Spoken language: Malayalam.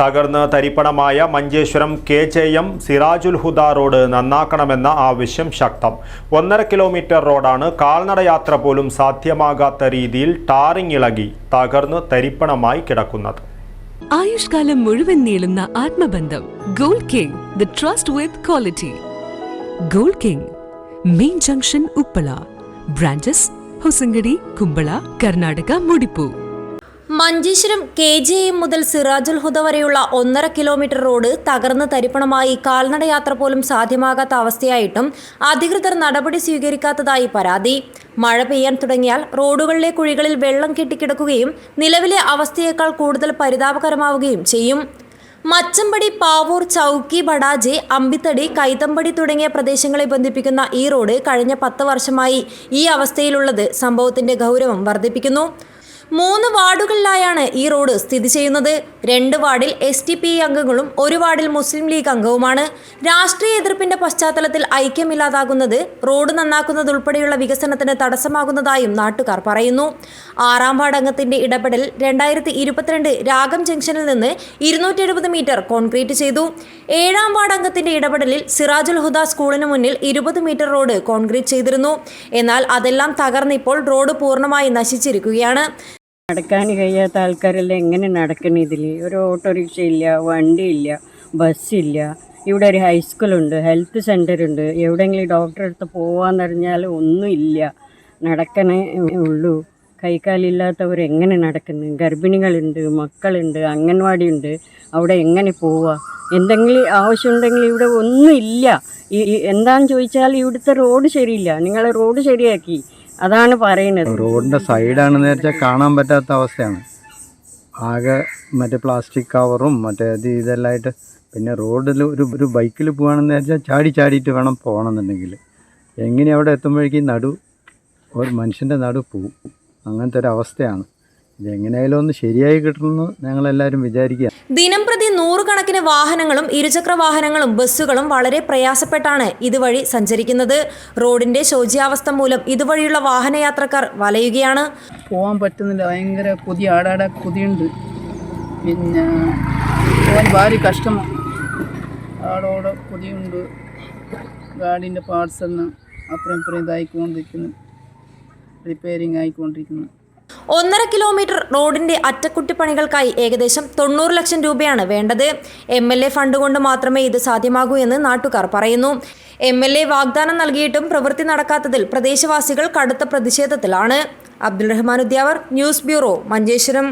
തകർന്ന് തരിപ്പണമായ Manjeshwaram K J M Sirajul Huda road നന്നാക്കണമെന്ന ആവശ്യം ശക്തം. ഒന്നര കിലോമീറ്റർ റോഡാണ് കാൽനടയാത്ര പോലും സാധ്യമാകാത്ത രീതിയിൽ ടാറിങ് ഇളകി തകർന്ന് തരിപ്പണമായി കിടക്കുന്നത്. ആയുഷ്കാലം മുഴുവൻ നീളുന്ന ആത്മബന്ധം gold king the trust with quality gold king main junction Uppala branches Hosangadi Kumbala Karnataka മുടിപ്പൂ. Manjeshwaram K J M മുതൽ സിറാജുൽ ഹുദ വരെയുള്ള ഒന്നര കിലോമീറ്റർ റോഡ് തകർന്ന് തരിപ്പണമായി കാൽനടയാത്ര പോലും സാധ്യമാകാത്ത അവസ്ഥയായിട്ടും അധികൃതർ നടപടി സ്വീകരിക്കാത്തതായി പരാതി. മഴ പെയ്യാൻ തുടങ്ങിയാൽ റോഡുകളിലെ കുഴികളിൽ വെള്ളം കെട്ടിക്കിടക്കുകയും നിലവിലെ അവസ്ഥയേക്കാൾ കൂടുതൽ പരിതാപകരമാവുകയും ചെയ്യും. മച്ചമ്പടി പാവൂർ ചൗക്കി ബഡാജെ അമ്പിത്തടി കൈതമ്പടി തുടങ്ങിയ പ്രദേശങ്ങളെ ബന്ധിപ്പിക്കുന്ന ഈ റോഡ് കഴിഞ്ഞ പത്ത് വർഷമായി ഈ അവസ്ഥയിലുള്ളത് സംഭവത്തിന്റെ ഗൗരവം വർദ്ധിപ്പിക്കുന്നു. മൂന്ന് വാർഡുകളിലായാണ് ഈ റോഡ് സ്ഥിതി ചെയ്യുന്നത്. രണ്ട് വാർഡിൽ എസ് ടി പി അംഗങ്ങളും ഒരു വാർഡിൽ മുസ്ലിം ലീഗ് അംഗവുമാണ്. രാഷ്ട്രീയ എതിർപ്പിന്റെ പശ്ചാത്തലത്തിൽ ഐക്യമില്ലാതാകുന്നത് റോഡ് നന്നാക്കുന്നതുൾപ്പെടെയുള്ള വികസനത്തിന് തടസ്സമാകുന്നതായും നാട്ടുകാർ പറയുന്നു. ആറാം വാർഡ് അംഗത്തിന്റെ ഇടപെടൽ രണ്ടായിരത്തി ഇരുപത്തിരണ്ട് രാഗം ജംഗ്ഷനിൽ നിന്ന് ഇരുന്നൂറ്റി മീറ്റർ കോൺക്രീറ്റ് ചെയ്തു. ഏഴാം വാർഡ് അംഗത്തിന്റെ ഇടപെടലിൽ സിറാജുൽ ഹുദ സ്കൂളിന് മുന്നിൽ ഇരുപത് മീറ്റർ റോഡ് കോൺക്രീറ്റ് ചെയ്തിരുന്നു. എന്നാൽ അതെല്ലാം തകർന്നിപ്പോൾ റോഡ് പൂർണമായി നശിച്ചിരിക്കുകയാണ്. നടക്കാൻ കഴിയാത്ത ആൾക്കാരെല്ലാം എങ്ങനെ നടക്കണം ഇതിൽ ഒരു ഓട്ടോറിക്ഷ ഇല്ല വണ്ടിയില്ല ബസ്സില്ല. ഇവിടെ ഒരു ഹൈസ്കൂളുണ്ട് ഹെൽത്ത് സെന്റർ ഉണ്ട്. എവിടെയെങ്കിലും ഡോക്ടറെ അടുത്ത് പോകാമെന്ന് പറഞ്ഞാൽ ഒന്നുമില്ല നടക്കണേ ഉള്ളൂ. കൈക്കാലില്ലാത്തവർ എങ്ങനെ നടക്കുന്നു? ഗർഭിണികളുണ്ട് മക്കളുണ്ട് അംഗൻവാടി ഉണ്ട്. അവിടെ എങ്ങനെ പോവുക എന്തെങ്കിലും ആവശ്യമുണ്ടെങ്കിൽ ഇവിടെ ഒന്നുമില്ല ഈ എന്താന്ന് ചോദിച്ചാൽ ഇവിടുത്തെ റോഡ് ശരിയില്ല. നിങ്ങൾ റോഡ് ശരിയാക്കി. അതാണ് പറയുന്നത്. റോഡിന്റെ സൈഡാണെന്ന് വെച്ചാൽ കാണാൻ പറ്റാത്ത അവസ്ഥയാണ്. ആകെ മറ്റേ പ്ലാസ്റ്റിക് കവറും മറ്റേ ഇത് ഇതെല്ലാമായിട്ട് പിന്നെ റോഡിൽ ഒരു ഒരു ബൈക്കിൽ പോകുകയാണെന്ന് വെച്ചാൽ ചാടി ചാടിയിട്ട് വേണം പോകണമെന്നുണ്ടെങ്കിൽ. എങ്ങനെ അവിടെ എത്തുമ്പോഴേക്കും നടു ഒരു മനുഷ്യന്റെ നടു പോവും. അങ്ങനത്തെ ഒരു അവസ്ഥയാണ്. ഇതെങ്ങനെയായാലും ഒന്ന് ശരിയായി കിട്ടണമെന്ന് ഞങ്ങളെല്ലാവരും വിചാരിക്കുക ദിനംപ്രതി നൂറുകണക്കിന് വാഹനങ്ങളും ഇരുചക്ര വാഹനങ്ങളും ബസ്സുകളും വളരെ പ്രയാസപ്പെട്ടാണ് ഇതുവഴി സഞ്ചരിക്കുന്നത്. റോഡിന്റെ ശോച്യാവസ്ഥ മൂലം ഇതുവഴിയുള്ള വാഹനയാത്രക്കാർ വലയുകയാണ്. പോകാൻ പറ്റുന്നില്ല. ഭയങ്കര കൊതി ആടാടെ കൊതിയുണ്ട്. പിന്നെ പോകാൻ ഭാരി കഷ്ടമാണ് ആടോടെ കൊതിയുണ്ട്. ഗാഡിന്റെ പാർട്സ് എന്ന് അപ്പുറം ഇപ്പുറം ഇതായിക്കൊണ്ടിരിക്കുന്നു. റിപ്പയറിങ് ആയിക്കൊണ്ടിരിക്കുന്നു. ഒന്നര കിലോമീറ്റർ റോഡിന്റെ അറ്റക്കുറ്റിപ്പണികൾക്കായി ഏകദേശം തൊണ്ണൂറ് ലക്ഷം രൂപയാണ് വേണ്ടത്. എം എൽ എ ഫണ്ട് കൊണ്ട് മാത്രമേ ഇത് സാധ്യമാകൂ എന്ന് നാട്ടുകാർ പറയുന്നു. എം എൽ എ വാഗ്ദാനം നൽകിയിട്ടും പ്രവൃത്തി നടക്കാത്തതിൽ പ്രദേശവാസികൾ കടുത്ത പ്രതിഷേധത്തിലാണ്. Abdul Rahman Udyavar news bureau Manjeshwaram.